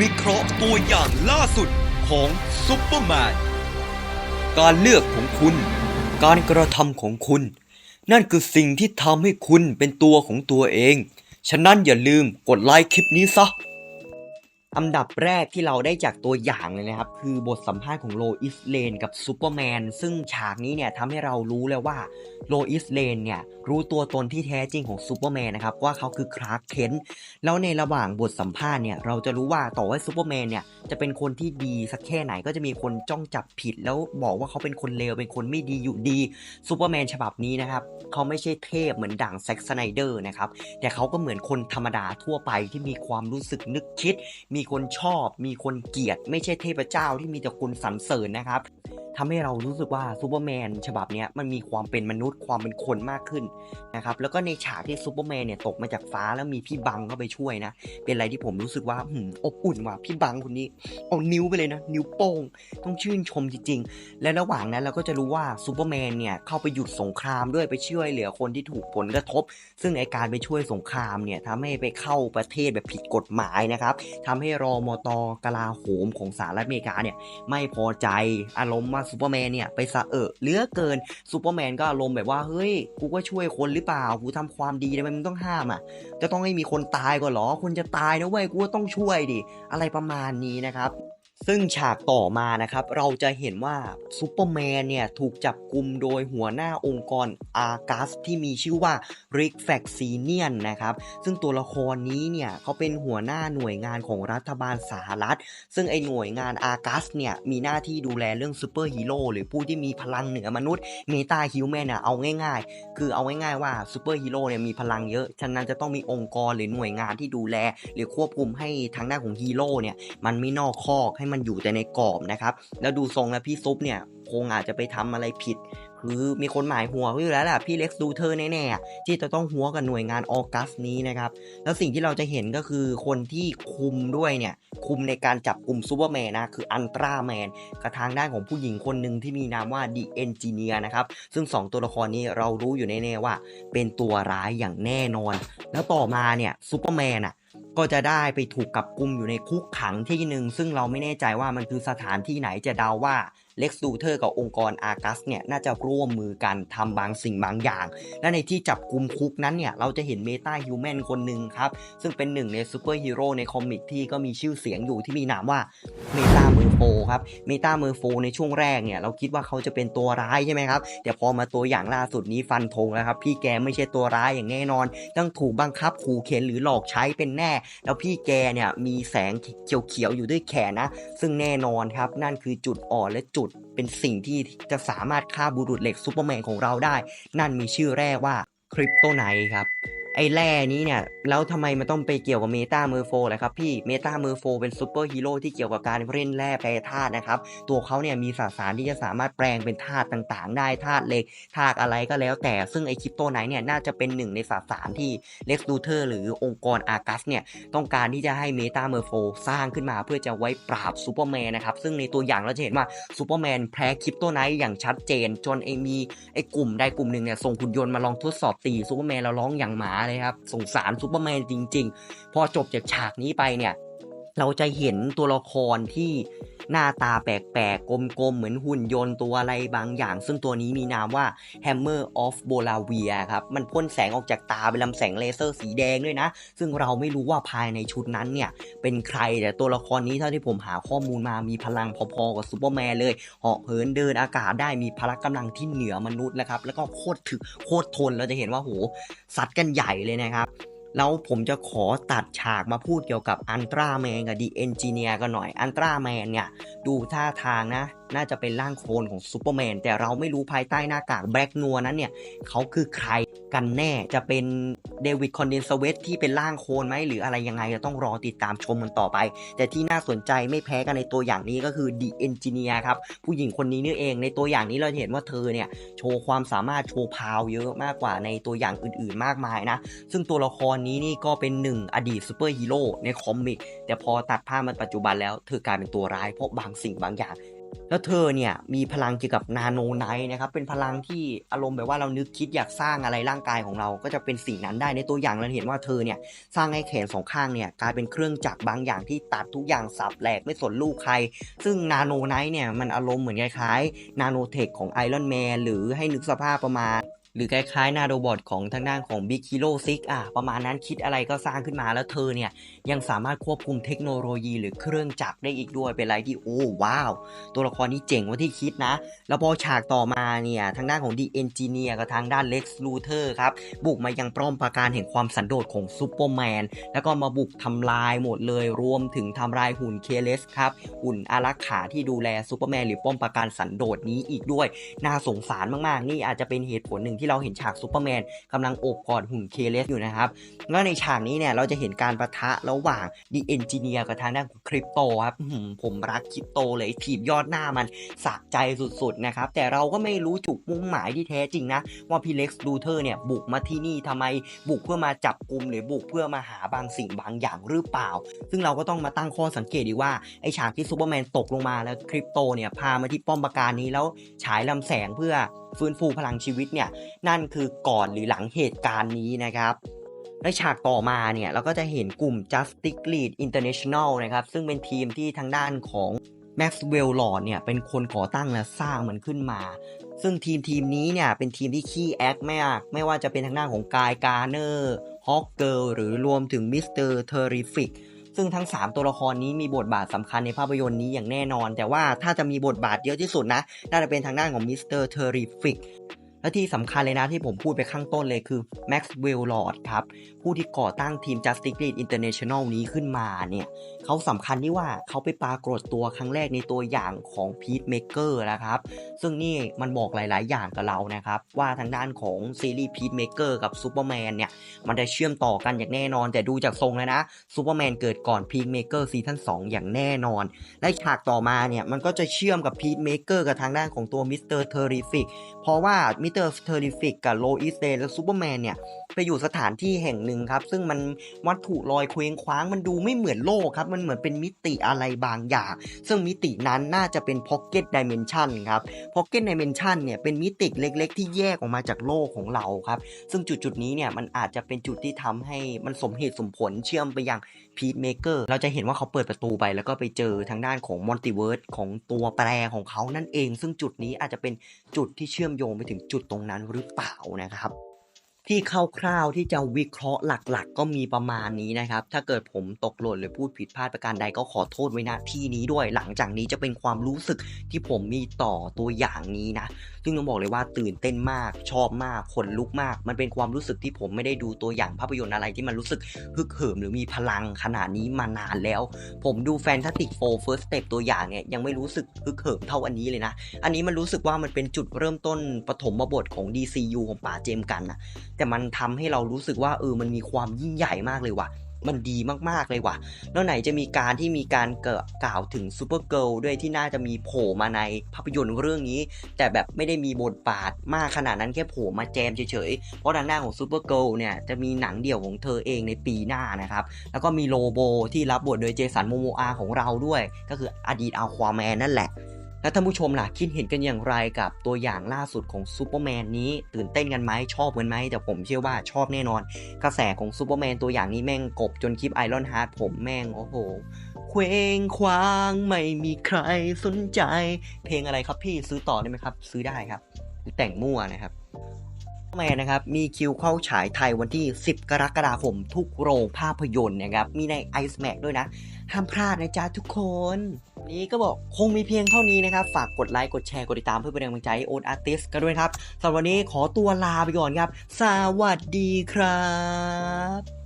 วิเคราะห์ตัวอย่างล่าสุดของซุปเปอร์แมน การเลือกของคุณ การกระทำของคุณ นั่นคือสิ่งที่ทำให้คุณเป็นตัวของตัวเอง ฉะนั้นอย่าลืมกดไลค์คลิปนี้ซะ อันดับแรกที่เราได้จากตัวอย่างเลยนะครับ คือบทสัมภาษณ์ของโลอิสเลนกับซูเปอร์แมนซึ่งฉากนี้เนี่ยทำให้เรารู้แล้วว่าโลอิสเลนเนี่ยรู้ตัวตนที่แท้จริงของซูเปอร์แมนนะครับ ว่าเขาคือคลาร์กเคนแล้วในระหว่างบทสัมภาษณ์เนี่ยเราจะรู้ว่าต่อว่าซูเปอร์แมนเนี่ยจะเป็นคนที่ดีสักแค่ไหนก็จะมีคนจ้องจับผิด แล้วบอกว่าเขาเป็นคนเลวเป็นคนไม่ดีอยู่ดีซูเปอร์แมนฉบับนี้นะครับเขาไม่ใช่เทพเหมือนดั่งแซ็กสไนเดอร์นะครับแต่เขาก็เหมือนคนธรรมดาทั่วไปที่มีความรู้สึกนึกคิดมีคนชอบ มีคนเกลียด ไม่ใช่เทพเจ้าที่มีแต่คนสรรเสริญนะครับ ทำให้เรารู้สึกว่าซูเปอร์แมนฉบับนี้มันมีความเป็นมนุษย์ความเป็นคนมากขึ้นนะครับแล้วก็ในฉากที่ซูเปอร์แมนเนี่ยตกมาจากฟ้าแล้วมีพี่บังเข้าไปช่วยนะ เป็นอะไรที่ผมรู้สึกว่าหืมอบอุ่นว่ะพี่บังคนนี้เอานิ้วไปเลยนะ นิ้วโป้งต้องชื่นชมจริงๆ และระหว่างนั้นเราก็จะรู้ว่าซูเปอร์แมนเนี่ยเข้าไปหยุดสงครามด้วยไปช่วยเหลือคนที่ถูกผลกระทบ ซึ่งไอการไปช่วยสงครามเนี่ยทำให้ไปเข้าประเทศแบบผิดกฎหมายนะครับทำให้รอมตกลาโหมของสหรัฐอเมริกาเนี่ยไม่พอใจอารมณ์ว่าซูเปอร์แมนเนี่ยไปสะเอะเลือเกินซูเปอร์แมนก็อารมณ์แบบว่าเฮ้ยกูก็ช่วยคนหรือเปล่ากูทำความดีทำไมมึงต้องห้ามอะจะต้องให้มีคนตายก่อนหรอคนจะตายนะเว้ยกูก็ต้องช่วยดิอะไรประมาณนี้นะครับ ซึ่งฉากต่อมานะครับเราจะเห็นว่าซูเปอร์แมนเนี่ยถูกจับกลุ่มโดยหัวหน้าองค์กรอาร์กัสที่มีชื่อว่าริกแฟกซีเนียนนะครับซึ่งตัวละครนี้เนี่ยเขาเป็นหัวหน้าหน่วยงานของรัฐบาลสหรัฐ ซึ่งไอหน่วยงานอาร์กัสเนี่ยมีหน้าที่ดูแลเรื่องซูเปอร์ฮีโร่หรือผู้ที่มีพลังเหนือมนุษย์เมตาฮิวแมนอะเอาง่ายๆ คือเอาง่ายๆว่าซูเปอร์ฮีโร่เนี่ยมีพลังเยอะฉะนั้นจะต้องมีองค์กรหรือหน่วยงานที่ดูแล หรือควบคุมให้ทางด้านของฮีโร่เนี่ยมันไม่นอกคอกให้มันอยู่แต่ในกรอบนะครับ แล้วดูทรงแล้วพี่ซุปเนี่ยคงอาจจะไปทำอะไรผิด คือมีคนหมายหัวอยู่แล้วแหละพี่เล็กซ์ดูเธอแน่ๆที่จะต้องหัวกับหน่วยงานออกัสนี้นะครับ แล้วสิ่งที่เราจะเห็นก็คือคนที่คุมด้วยเนี่ยคุมในการจับกลุ่มซูเปอร์แมนนะคืออันตราแมนกับทางด้านของผู้หญิงคนหนึ่งที่มีนามว่าดีเอนจิเนียนะครับ ซึ่ง 2 ตัวละครนี้เรารู้อยู่แน่ๆว่า เป็นตัวร้ายอย่างแน่นอน แล้วต่อมาเนี่ยซูเปอร์แมนอะ ก็จะได้ไปถูกกักกุมอยู่ในคุกขังที่หนึ่งซึ่งเราไม่แน่ใจว่ามันคือสถานที่ไหนจะเดาว่า เล็กซ์ดูเทอร์กับองค์กรอาร์กัสเนี่ยน่าจะร่วมมือกันทำบางสิ่งบางอย่าง และในที่จับกุมคุกนั้นเนี่ยเราจะเห็นเมตาฮิวแมนคนหนึ่งครับ ซึ่งเป็นหนึ่งในซูเปอร์ฮีโร่ในคอมิกที่ก็มีชื่อเสียงอยู่ที่มีนามว่าเมตาเมอร์โฟครับเมตาเมอร์โฟในช่วงแรกเนี่ยเราคิดว่าเขาจะเป็นตัวร้ายใช่ไหมครับแต่พอมาตัวอย่างล่าสุดนี้ฟันธงแล้วครับพี่แกไม่ใช่ตัวร้ายอย่างแน่นอน ต้องถูกบังคับขู่เข็นหรือหลอกใช้เป็นแน่ แล้วพี่แกเนี่ยมีแสงเขียวๆอยู่ด้วยแขนนะ ซึ่งแน่นอนครับนั่นคือจุดอ่อนและจุดเป็นสิ่งที่จะสามารถฆ่าบุรุษเหล็กซูเปอร์แมนของเราได้ นั่นมีชื่อแรกว่าคริปโตไนครับ ไอ้แร่นี้เนี่ย แล้วทำไมมันต้องไปเกี่ยวกับเมตาเมอร์โฟล่ะครับพี่ เมตาเมอร์โฟเป็นซูเปอร์ฮีโร่ที่เกี่ยวกับการเล่นแร่แปรธาตุนะครับ ตัวเขาเนี่ยมีสสารที่จะสามารถแปลงเป็นธาตุต่างๆ ได้ธาตุเหล็กธาตุอะไรก็แล้วแต่ ซึ่งไอคริปโตไนท์เนี่ยน่าจะเป็นหนึ่งในสสารที่เล็กซ์ดูเทอร์หรือองค์กรอาร์กัสเนี่ยต้องการที่จะให้เมตาเมอร์โฟสร้างขึ้นมาเพื่อจะไว้ปราบซูเปอร์แมนนะครับซึ่งในตัวอย่างเราจะเห็นว่าซูเปอร์แมนแพ้คริปโตไนท์อย่างชัดเจน จนไอมีไอกลุ่มใดกลุ่มหนึ่งเนี่ยส่งหุ่นยนต์มาลองทดสอบตีซูเปอร์แมนแล้วร้องอย่างหมาเลยครับสงสารซูเปอร์แมนจริง ๆ พอจบจากฉากนี้ไปเนี่ย เราจะเห็นตัวละครที่หน้าตาแปลกๆ กลมๆ เหมือนหุ่นยนต์ตัวอะไรบางอย่าง ซึ่งตัวนี้มีนามว่า Hammer of Bolavia ครับ มันพ่นแสงออกจากตาเป็นลำแสงเลเซอร์สีแดงด้วยนะ ซึ่งเราไม่รู้ว่าภายในชุดนั้นเนี่ย เป็นใครแต่ตัวละครนี้เท่าที่ผมหาข้อมูลมามีพลังพอๆ กับซูเปอร์แมนเลยเหาะเหินเดินอากาศได้มีพละกำลังที่เหนือมนุษย์แล้วครับแล้วก็โคตรถึกโคตรทนเราจะเห็นว่าโหสัตว์กันใหญ่เลยนะครับ แล้วผมจะขอตัดฉากมาพูดเกี่ยวกับอันตราแมนกับดีเอนจิเนียกันหน่อยอันตราแมนเนี่ย ดูท่าทางนะ น่าจะเป็นร่างโคลนของซูเปอร์แมนแต่เราไม่รู้ภายใต้หน้ากากแบล็กนัวนั้นเนี่ยเขาคือใครกันแน่จะเป็นเดวิดคอนเดนสเวตที่เป็นร่างโคลนไหมหรืออะไรยังไงจะต้องรอติดตามชมมันต่อไป แต่ที่น่าสนใจไม่แพ้กันในตัวอย่างนี้ก็คือดีเอนจิเนียครับผู้หญิงคนนี้นี่เองในตัวอย่างนี้เราเห็นว่าเธอเนี่ยโชว์ความสามารถโชว์พาวเยอะมากกว่าในตัวอย่างอื่นๆมากมายนะซึ่งตัวละครนี้นี่ก็เป็นหนึ่งอดีตซูเปอร์ฮีโร่ในคอมิกแต่พอตัดภาพมาปัจจุบันแล้วเธอกลายเป็นตัวร้ายเพราะบางสิ่งบางอย่าง แล้วเธอเนี่ยมีพลังเกี่ยวกับนาโนไนท์นะครับเป็นพลังที่อารมณ์แบบว่าเรานึกคิดอยากสร้างอะไรร่างกายของเราก็จะเป็นสิ่งนั้นได้ในตัวอย่างเราเห็นว่าเธอเนี่ยสร้างให้แขนสองข้างเนี่ยกลายเป็นเครื่องจักรบางอย่างที่ตัดทุกอย่างสับแหลกไม่สนลูกใคร ซึ่งนาโนไนท์เนี่ยมันอารมณ์เหมือนคล้ายๆนาโนเทคของไอรอนแมนหรือให้นึกสภาพประมาณ หรือคล้ายๆนาโดบอทของทางด้านของ Big Hero 6อะประมาณนั้นคิดอะไรก็สร้างขึ้นมาแล้วเธอเนี่ย ยังสามารถควบคุมเทคโนโลยีหรือเครื่องจักรได้อีกด้วยเป็นอะไรที่โอ้ว้าว ตัวละครนี้เจ๋งกว่าที่คิดนะ แล้วพอฉากต่อมาเนี่ย ทางด้านของดีเอนจิเนียร์กับทางด้านเล็กซ์ลูเทอร์ครับ บุกมายังป้อมปราการแห่งความสันโดษของซูเปอร์แมนแล้วก็มาบุกทำลายหมดเลยรวมถึงทำลายหุ่นเคเลสครับหุ่นอารักขาที่ดูแลซูเปอร์แมนหรือป้อมปราการสันโดษนี้อีกด้วยน่าสงสารมากๆนี่อาจจะเป็นเหตุผลหนึ่งที่เราเห็นฉากซูเปอร์แมนกำลังโอบกอดหุ่นเคเลสอยู่นะครับแล้วในฉากนี้เนี่ยเราจะเห็นการประทะระหว่างดีเอนจิเนียร์กับทางด้านคริปโตครับผมรักคริปโตเลยถีบยอดหน้ามันสะใจสุดๆนะครับแต่เราก็ไม่รู้จุดมุ่งหมายที่แท้จริงนะ ว่าพี่เล็กซ์ลูเทอร์เนี่ยบุกมาที่นี่ทำไมบุกเพื่อมาจับกลุ่มหรือบุกเพื่อมาหาบางสิ่งบางอย่างหรือเปล่า ซึ่งเราก็ต้องมาตั้งข้อสังเกตดีว่าไอฉากที่ซูเปอร์แมนตกลงมาแล้วคริปโตเนี่ยพามาที่ป้อมปราการนี้แล้วฉายลำแสงเพื่อ ฟื้นฟูพลังชีวิตเนี่ยนั่นคือก่อนหรือหลังเหตุการณ์นี้นะครับในฉากต่อมาเนี่ยเราก็จะเห็นกลุ่ม Justice League International นะครับซึ่งเป็นทีมที่ทางด้านของ Maxwell Lord เนี่ยเป็นคนก่อตั้งและสร้างมันขึ้นมา ซึ่งทีมทีมนี้เนี่ยเป็นทีมที่ขี้แอคมากไม่ว่าจะเป็นทางด้านของกายการเนอร์ฮอกเกิลหรือรวมถึงมิสเตอร์เทอริฟิก ซึ่งทั้ง 3 ตัวละครนี้มีบทบาทสำคัญในภาพยนตร์นี้อย่างแน่นอน แต่ว่าถ้าจะมีบทบาทเยอะที่สุดนะ น่าจะเป็นทางด้านของมิสเตอร์เทอริฟิก และที่สำคัญเลยนะที่ผมพูดไปข้างต้นเลยคือ Maxwell Lord ครับ ผู้ที่ก่อตั้งทีม Justice League International นี้ขึ้นมาเนี่ยเขาสำคัญที่ว่าเขาไปปรากฏตัวครั้งแรกในตัวอย่างของ Pete Maker นะครับ ซึ่งนี่มันบอกหลาย ๆ อย่างกับเรานะครับ ว่าทางด้านของซีรีส์ Pete Maker กับ Superman เนี่ย มันจะเชื่อมต่อกันอย่างแน่นอน แต่ดูจากทรงแล้วนะ Superman เกิดก่อน Pete Maker ซีซั่น2อย่างแน่นอน และฉากต่อมาเนี่ยมันก็จะเชื่อมกับ Pete Maker กับทางด้านของตัว Mr. Terrific เพราะว่า Mr. Terrific กับ Lois Lane และ Superman เนี่ยไปอยู่สถานที่แห่งหนึ่งครับ ซึ่งมันวัตถุลอยเคว้งคว้างมันดูไม่เหมือนโลกครับ มันเหมือนเป็นมิติอะไรบางอย่าง ซึ่งมิตินั้นน่าจะเป็น Pocket Dimension ครับ Pocket Dimension เนี่ยเป็นมิติเล็ก ๆ ที่แยกออกมาจากโลกของเราครับ ซึ่งจุดจุดๆนี้เนี่ยมันอาจจะเป็นจุดที่ทำให้มันสมเหตุสมผลเชื่อมไปยังพีทเมเกอร์เราจะเห็นว่าเขาเปิดประตูไป แล้วก็ไปเจอทางด้านของมอนติเวิร์สของตัวแปรของเขานั่นเอง ซึ่งจุดนี้อาจจะเป็นจุดที่เชื่อมโยงไปถึงจุดตรงนั้นหรือเปล่านะครับ ที่คร่าวๆที่จะวิเคราะห์หลักๆ ก็มีประมาณนี้นะครับ ถ้าเกิดผมตกหล่นหรือพูดผิดพลาดประการใดก็ขอโทษไว้ณที่นี้ด้วย หลังจากนี้จะเป็นความรู้สึกที่ผมมีต่อตัวอย่างนี้นะ ซึ่งต้องบอกเลยว่าตื่นเต้นมาก ชอบมาก ขนลุกมาก มันเป็นความรู้สึกที่ผมไม่ได้ดูตัวอย่างภาพยนตร์อะไรที่มันรู้สึกฮึกเหิมหรือมีพลังขนาดนี้มานานแล้ว ผมดูแฟนตาติกโฟร์เฟิร์สสเต็ปตัวอย่างเนี่ยยังไม่รู้สึกฮึกเหิมเท่าอันนี้เลยนะ อันนี้มันรู้สึกว่ามันเป็นจุดเริ่มต้นปฐมบทของ DCU ของป๋าเจมกันนะแต่มันทำให้เรารู้สึกว่าเออมันมีความยิ่งใหญ่มากเลยว่ะ มันดีมากๆเลยว่ะ แล้วไหนจะมีการที่มีการเกิดกล่าวถึงซูเปอร์เกิลด้วยที่น่าจะมีโผล่มาในภาพยนตร์เรื่องนี้ แต่แบบไม่ได้มีบทบาทมากขนาดนั้นแค่โผล่มาแจมเฉยๆ เพราะทางหน้าของซูเปอร์เกิลเนี่ยจะมีหนังเดี่ยวของเธอเองในปีหน้านะครับ แล้วก็มีโลโบที่รับบทโดยเจสันโมโมอาของเราด้วย ก็คืออดีตอัลควาแมนนั่นแหละ แล้วท่านผู้ชมล่ะคิดเห็นกันอย่างไรกับตัวอย่างล่าสุดของซูเปอร์แมนนี้ ตื่นเต้นกันไหมชอบกันไหมแต่ผมเชื่อว่าชอบแน่นอน กระแสของซูเปอร์แมนตัวอย่างนี้แม่งกบจนคลิปไอรอนฮาร์ดผมแม่งโอ้โหเคว้งคว้างไม่มีใครสนใจ เพลงอะไรครับพี่ซื้อต่อได้ไหมครับ ซื้อได้ครับแต่งมั่วนะครับแมนนะครับมีคิวเข้าฉายไทยวันที่ 10 กรกฎาคมทุกโรงภาพยนตร์นะครับมีใน Ice Max ด้วยนะ ห้ามพลาดนะจ๊ะทุกคน นี้ก็บอกคงมีเพียงเท่านี้นะครับ ฝากกดไลค์ กดแชร์ กดติดตามเพื่อเป็นกำลังใจให้โอ๊ตอาร์ติสกันด้วยครับสำหรับวันนี้ขอตัวลาไปก่อนครับ สวัสดีครับ